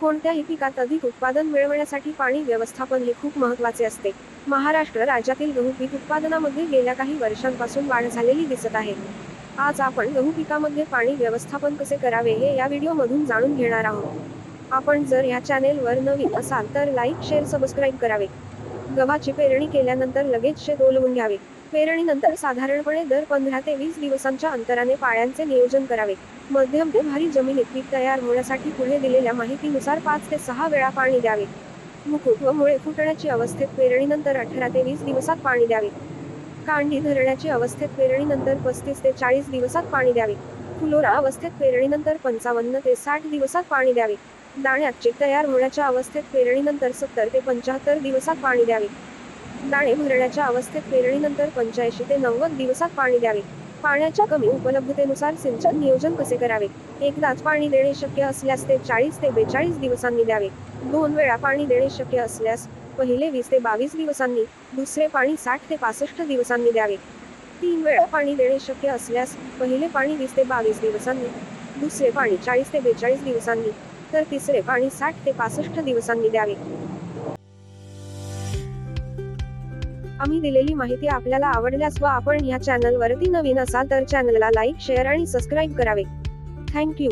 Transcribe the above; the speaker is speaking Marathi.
कोणत्याही पिकात अधिक उत्पादन मिळवण्यासाठी पाणी व्यवस्थापन हे खूप महत्त्वाचे असते. महाराष्ट्र राज्यातील गहू पीक उत्पादनामध्ये गेल्या काही वर्षांपासून वाढ झालेली दिसत आहे. आज आपण गहू पिकामध्ये पाणी व्यवस्थापन कसे करावे हे या व्हिडिओमधून जाणून घेणार आहोत. आपण जर या चॅनेलवर नवीन असाल तर लाईक शेअर सबस्क्राईब करावे. गव्हाची पेरणी केल्यानंतर लगेच शेत ओलवून घ्यावे. पेरणीनंतर साधारणपणे दर पंधरा ते वीस दिवसांच्या अंतराने पाळ्यांचे नियोजन करावे. मध्यम ते भारी जमिनीत पीक तयार होण्यासाठी पुढे दिलेल्या माहितीनुसार पाच ते सहा वेळा पाणी द्यावे. मुकुट व मुळे फुटण्याची अवस्थेत पेरणीनंतर अठरा ते वीस दिवसात पाणी द्यावे. कांडी धरण्याची अवस्थेत पेरणीनंतर पस्तीस ते चाळीस दिवसात पाणी द्यावे. फुलोरा अवस्थेत पेरणीनंतर पंचावन्न ते साठ दिवसात पाणी द्यावे. दाण्यात चेक तयार होण्याच्या अवस्थेत पेरणीनंतर सत्तर ते पंच्याहत्तर दिवसात पाणी द्यावे. दाणे भरण्याच्या अवस्थेत पेरणीनंतर पंच्याऐंशी ते नव्वद दिवसात पाणी द्यावे. पाण्याच्या कमी उपलब्धतेनुसार सिंचन नियोजन कसे करावे? एकदाच पाणी देणे शक्य असल्यास ते चाळीस ते बेचाळीस दिवसांनी द्यावे. दोन वेळा पाणी देणे शक्य असल्यास पहिले वीस ते बावीस दिवसांनी दुसरे पाणी साठ ते पासष्ट दिवसांनी द्यावे. तीन वेळा पाणी देणे शक्य असल्यास पहिले पाणी वीस ते बावीस दिवसांनी दुसरे पाणी चाळीस ते बेचाळीस दिवसांनी तर तिसरे पाणी साठ ते पासष्ट दिवसांनी द्यावे. आम्ही दिलेली माहिती आपल्याला आवडल्यास व आपण ह्या चॅनल वरती नवीन असाल तर चॅनलला लाईक शेअर आणि सबस्क्राईब करावे. Thank you